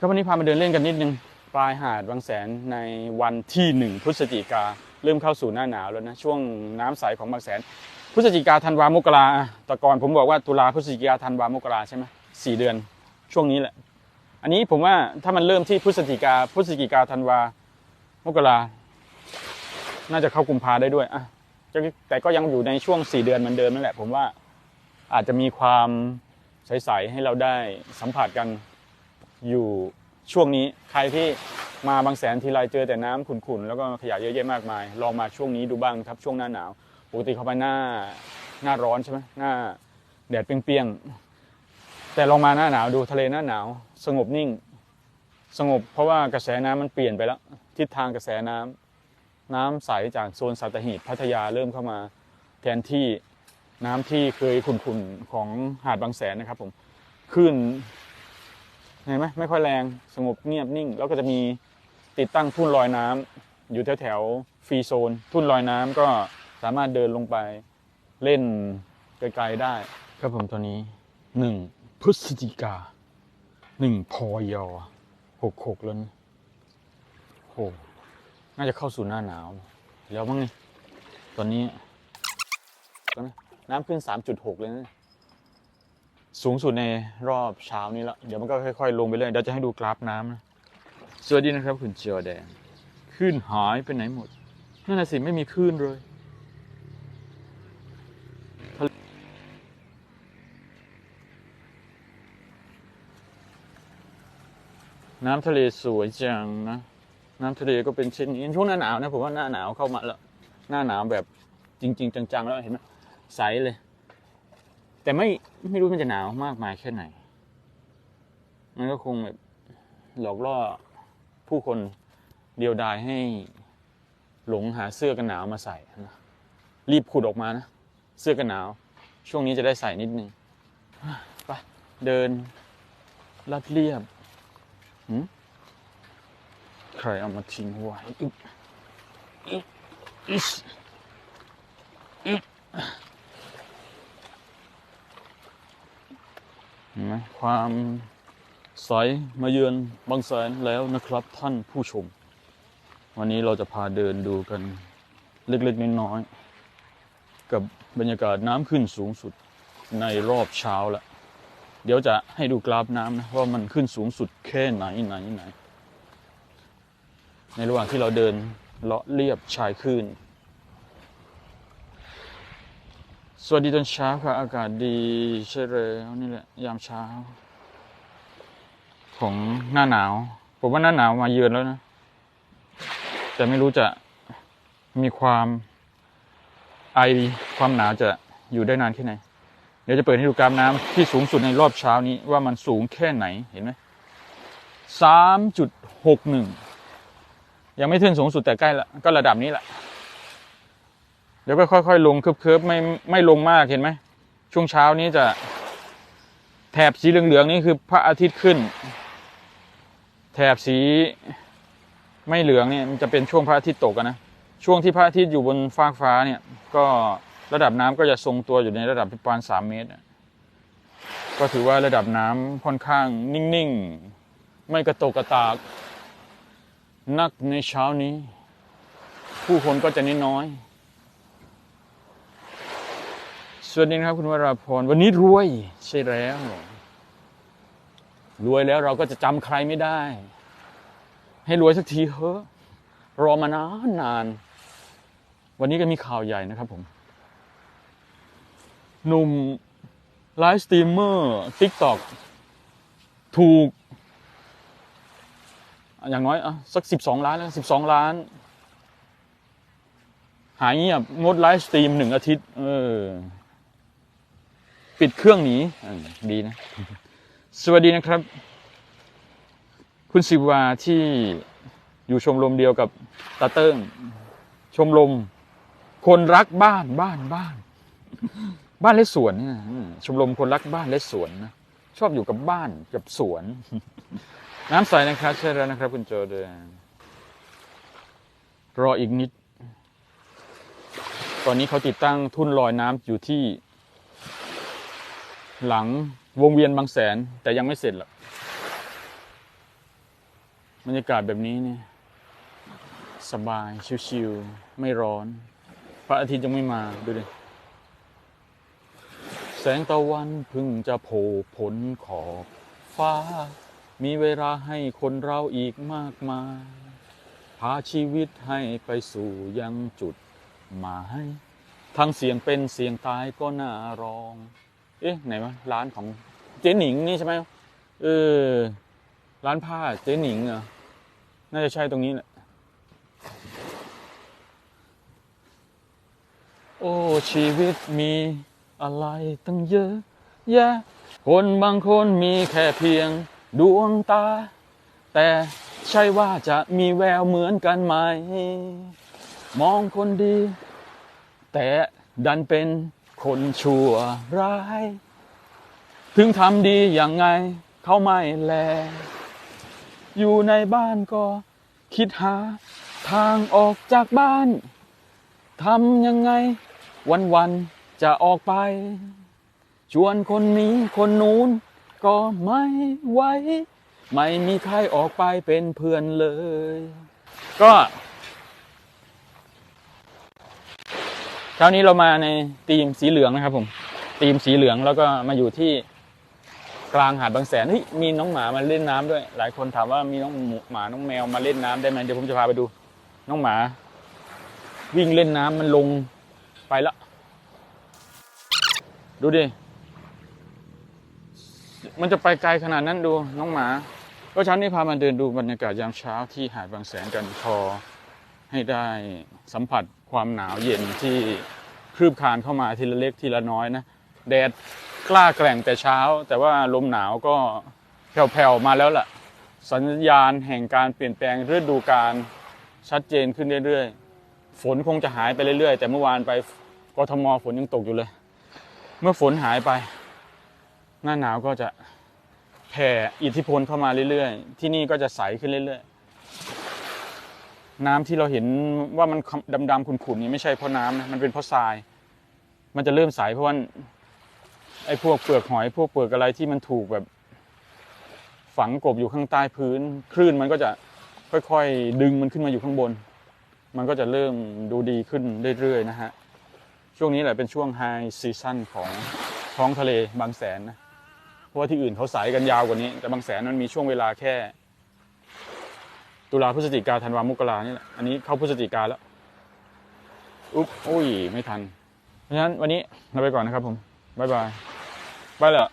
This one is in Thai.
ก็วันนี้พามาเดินเล่นกันนิดนึงปลายหาดบางแสนในวันที่หนึ่งพฤศจิกาเริ่มเข้าสู่หน้าหนาวแล้วนะช่วงน้ำใสของบางแสน พฤศจิกาธันวามกราอะแต่ก่อนผมบอกว่าตุลาพฤศจิกาธันวามกราใช่ไหมสี่เดือนช่วงนี้แหละ อันนี้ผมว่าถ้ามันเริ่มที่พฤศจิกาพฤศจิกาธันวามกราน่าจะเข้ากุมภาได้ด้วยอะแต่ก็ยังอยู่ในช่วงสี่เดือนเหมือนเดิมนั่นแหละ ผมว่าอาจจะมีความใสๆให้เราได้สัมผัสกัน อยู่ช่วงนี้ใครที่มาบางแสนทีไรเจอแต่น้ำขุ่นๆ แล้วก็ขยะเยอะแยะมากมาย ลองมาช่วงนี้ดูบ้างครับช่วงหน้าหนาวปกติเขาไปหน้าหน้าร้อนใช่ไหมหน้าแดดเปรี้ยงๆแต่ลองมาหน้าหนาวดูทะเลหน้าหนาว สงบนิ่ง สงบเพราะว่ากระแสน้ำมันเปลี่ยนไปแล้ว ทิศทางกระแสน้ำน้ำใสจากโซนสัตหีบพัทยาเริ่มเข้ามาแทนที่น้ำที่เคยขุ่นๆของหาดบางแสนนะครับผมคลื่น เห็นไหมไม่ค่อยแรงสงบเงียบนิ่ง แล้วก็จะมีติดตั้งทุ่นลอยน้ำอยู่แถวแถวๆฟรีโซน ทุ่นลอยน้ำก็สามารถเดินลงไปเล่นไกลๆได้ครับผมตอนนี้หนึ่งพฤศจิกาหนึ่งพอยอหกหกแล้วนะโหน่าจะเข้าสู่หน้าหนาว แล้วมั้งนี่ตอนนี้ตอนนี้น้ำขึ้น 3.6 เลยนะ สูงสุดในรอบเช้านี้แล้ว เดี๋ยวมันก็ค่อยๆ ลงไปเรื่อยเดี๋ยวจะให้ดูกราฟน้ำนะสวัสดีนะครับคุณเจอแดงคลื่นหายไปไหนหมดนั่นน่ะสิไม่มีคลื่นเลยน้ำทะเลสวยจังนะ น้ำทะเลก็เป็นเช่นนี้ช่วงหน้าหนาวนะผมว่าหน้าหนาวเข้ามาแล้ว หน้าหนาวแบบจริง ๆ จังๆแล้วเห็นไหมใสเลย แต่ไม่ไม่รู้มันจะหนาวมากมายแค่ไหน มันก็คงแบบหลอกล่อผู้คนเดียวดายให้หลงหาเสื้อกันหนาวมาใส่นะรีบขุดออกมานะ เสื้อกันหนาว ช่วงนี้จะได้ใส่นิดนึงไปเดินลัดเรียบใครเอามาทิ้งไว้อึ๊บอึ๊บอึ๊บเห็ นไหมความใสมาเยือนบางแสนแล้วนะครับท่านผู้ชม วันนี้เราจะพาเดินดูกันเล็กๆน้อยๆกับบรรยากาศน้ำขึ้นสูงสุดในรอบเช้าล้วเดี๋ยวจะให้ดูกราฟน้ำนะว่ามันขึ้นสูงสุดแค่ไหนไหนไหน ในระหว่างที่เราเดินเลาะเรียบชายคลื่น สวัสดีตอนเช้าค่ะ อากาศดีใช่แล้วนี่แหละ ยามเช้า ของหน้าหนาว ผมว่าหน้าหนาวมาเยือนแล้วนะ แต่ไม่รู้จะมีความไอความหนาวจะอยู่ได้นานแค่ไหน เดี๋ยวจะเปิดให้ดูกราฟน้ำที่สูงสุดในรอบเช้านี้ว่ามันสูงแค่ไหนเห็นไหมสามจุดหกหนึ่งยังไม่ถึงสูงสุดแต่ใกล้ละก็ระดับนี้แหละ ดี๋ยวก็ค่อยๆ ลงคิบๆไม่ไม่ลงมากเห็นไหมช่วงเช้านี้จะ แถบสีเหลืองๆนี่คือพระอาทิตย์ขึ้น แถบสีไม่เหลืองเนี่ยมันจะเป็นช่วงพระอาทิตย์ตกนะช่วงที่พระอาทิตย์อยู่บนฟากฟ้าเนี่ย ก็ระดับน้ำก็จะทรงตัวอยู่ในระดับประมาณสามเมตรก็ถือว่าระดับน้ำค่อนข้างนิ่งๆ ไม่กระตกกระตาก นักในเช้านี้ ผู้คนก็จะน้อยๆส วัสดีครับ คุณวราพรวันนี้รวยใช่แล้ว รวยแล้วเราก็จะจำใครไม่ได้ ให้รวยสักทีเถอรอมานานนาน วันนี้ก็มีข่าวใหญ่นะครับผมหนุ่มไลฟ์สตรีมเมอร์ทิกตอกถูก อย่างน้อยอะสักสิบสองล้านแล้วสิบสองล้าน หายเงียบงดไลฟ์สตรีมหนึ่งอาทิตย์ เออ ปิดเครื่องหนีดีนะ สวัสดีนะครับ คุณสิวาที่อยู่ชมรมเดียวกับตาเติ้ง ชมรมคนรักบ้านบ้านบ้าน บ้านและสวนเนี่ยชมรมคนรักบ้านและสวนนะชอบอยู่กับบ้านกับสวน น้ำใสนะครับใช่แล้วนะครับ คุณโจเดนรออีกนิด ตอนนี้เขาติดตั้งทุ่นลอยน้ำอยู่ที่ หลังวงเวียนบางแสน แต่ยังไม่เสร็จหรอกบรรยากาศแบบนี้เนี่ยสบาย ชิวๆไม่ร้อน พระอาทิตย์ยังไม่มาดูดิแสงตะวันพึ่งจะโผล่พ้นขอบฟ้า มีเวลาให้คนเราอีกมากมาย พาชีวิตให้ไปสู่ยังจุดหมายทั้งเสียงเป็นเสียงตายก็น่ารอง เอ๊ะไหนวะร้านของเจ๊หนิงนี่ใช่ไหมเออร้านผ้าเจ๊หนิงเหรอน่าจะใช่ตรงนี้แหละโอ้ชีวิตมีอะไรตั้งเยอะแยะคนบางคนมีแค่เพียงดวงตา แต่ใช่ว่าจะมีแววเหมือนกันไหม มองคนดี แต่ดันเป็น คนชั่วร้าย ถึงทำดีอย่างไง เขาไม่แล อยู่ในบ้านก็คิดหา ทางออกจากบ้านทำยังไง วันๆจะออกไป ชวนคนนี้คนนู้น ก็ไม่ไหวไม่มีใครออกไปเป็นเพื่อนเลย ก็ เช้านี้เรามาในทีมสีเหลืองนะครับ ผมทีมสีเหลืองแล้วก็มาอยู่ที่กลางหาดบางแสนเฮ้ยมีน้องหมามาเล่นน้ำด้วย หลายคนถามว่ามีน้องหมูหมาน้องแมวมาเล่นน้ำได้ไหมเดี๋ยวผมจะพาไปดู น้องหมา วิ่งเล่นน้ำมันลงไปแล้ว ดูดิมันจะไปไกลขนาดนั้นดูน้องหมา ก็เช้านี้พามาเดินดูบรรยากาศยามเช้าที่หาดบางแสนกันพอให้ได้สัมผัส ความหนาวเย็นที่คลืบคลานเข้ามาทีละเล็กทีละน้อยนะแดดกล้าแกร่งแต่เช้า แต่ว่าลมหนาวก็แผ่วๆมาแล้วล่ะ สัญญาณแห่งการเปลี่ยนแปลงฤดูกาลชัดเจนขึ้นเรื่อยๆ ฝนคงจะหายไปเรื่อยๆ แต่เมื่อวานไปกทมฝนยังตกอยู่เลย เมื่อฝนหายไป หน้าหนาวก็จะแผ่อิทธิพลเข้ามาเรื่อยๆ ที่นี่ก็จะใสขึ้นเรื่อยๆ น้ำที่เราเห็นว่ามันดำๆขุ่นๆนี่ไม่ใช่เพราะน้ำนะมันเป็นเพราะทราย มันจะเริ่มใสเพราะว่าไอ้พวกเปลือกหอยพวกเปลือกอะไรที่มันถูกแบบ ฝังกบอยู่ข้างใต้พื้น คลื่นมันก็จะค่อยๆ ดึงมันขึ้นมาอยู่ข้างบน มันก็จะเริ่มดูดีขึ้นเรื่อยๆนะฮะช่วงนี้แหละเป็นช่วงไฮซีซั่นของท้องทะเลบางแสนนะเพราะว่าที่อื่นเขาใสากันยาวกว่านี้ แต่บางแสนมันมีช่วงเวลาแค่ ตุลาพฤศจิกาธันวามกรานี่แหละอันนี้เข้าพฤศจิกาแล้วอุ๊บอุ้ยไม่ทัน เพราะฉะนั้นวันนี้เราไปก่อนนะครับผม บ๊ายบาย ไปแล้ว